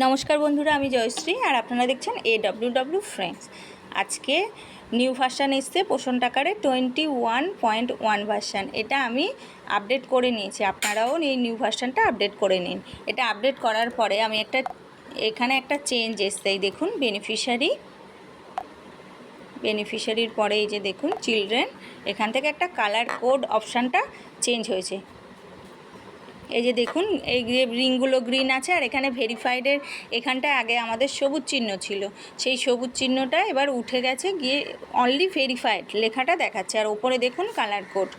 নমস্কার বন্ধুরা, আমি জয়শ্রী আর আপনারা দেখছেন এ ডাব্লিউ ডাব্লিউ ফ্রেন্ডস আজকে নিউ ভার্সান এসছে পোষণ টাকারে twenty one point one version এটা আমি আপডেট করে নিয়েছি। আপনারাও এই নিউ ভার্সানটা আপডেট করে নিন। এটা আপডেট করার পরে আমি একটা, এখানে একটা চেঞ্জ এসছে দেখুন বেনিফিশিয়ারি বেনিফিশিয়ারির পরে এই যে দেখুন চিলড্রেন এখান থেকে একটা কালার কোড অপশানটা চেঞ্জ হয়েছে। এই যে দেখুন, এই যে রিংগুলো গ্রিন আছে আর এখানে ভেরিফাইডের এখানটায় আগে আমাদের সবুজ চিহ্ন ছিল। সেই সবুজ চিহ্নটা এবার উঠে গেছে, গিয়ে অনলি ভেরিফাইড লেখাটা দেখাচ্ছে। আর ওপরে দেখুন কালার কোড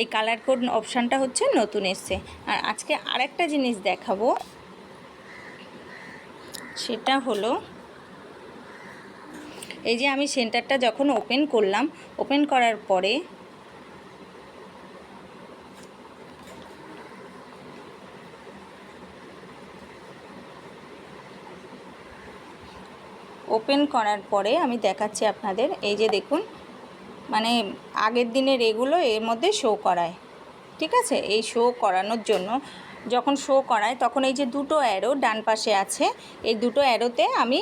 এই কালার কোড অপশানটা হচ্ছে নতুন এসছে। আর আজকে আরেকটা জিনিস দেখাবো। সেটা হলো, এই যে আমি সেন্টারটা যখন ওপেন করলাম ওপেন করার পরে ওপেন করার পরে আমি দেখাচ্ছি আপনাদের। এই যে দেখুন মানে আগের দিনের এগুলো এর মধ্যে শো করায়। ঠিক আছে? এই শো করানোর জন্য যখন শো করায়, তখন এই যে দুটো অ্যারো ডান পাশে আছে, এই দুটো অ্যারোতে আমি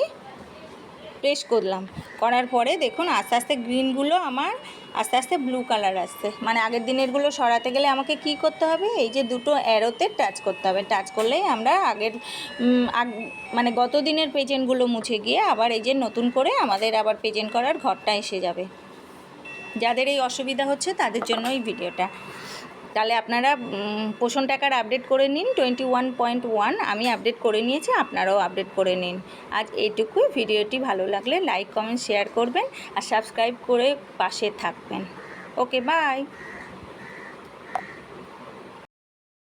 প্রেস করলাম। করার পরে দেখুন, আস্তে আস্তে গ্রিনগুলো আমার আস্তে আস্তে ব্লু কালার আসছে। মানে আগের দিনেরগুলো সরাতে গেলে আমাকে কি করতে হবে? এই যে দুটো অ্যারোতে টাচ করতে হবে। টাচ করলেই আমরা আগের আগ- মানে গত দিনের পেজেন্টগুলো মুছে গিয়ে আবার এই যে নতুন করে আমাদের আবার পেজেন্ট করার ঘরটা এসে যাবে। যাদের এই অসুবিধা হচ্ছে তাদের জন্য এই ভিডিওটা তাহলে আপনারা পোষণ টাকার আপডেট করে নিন টোয়েন্টি ওয়ান পয়েন্ট ওয়ান আমি আপডেট করে নিয়েছি, আপনারাও আপডেট করে নিন। আজ এইটুকুই, ভিডিওটি ভালো লাগলে লাইক কমেন্ট শেয়ার করবেন আর সাবস্ক্রাইব করে পাশে থাকবেন। Okay bye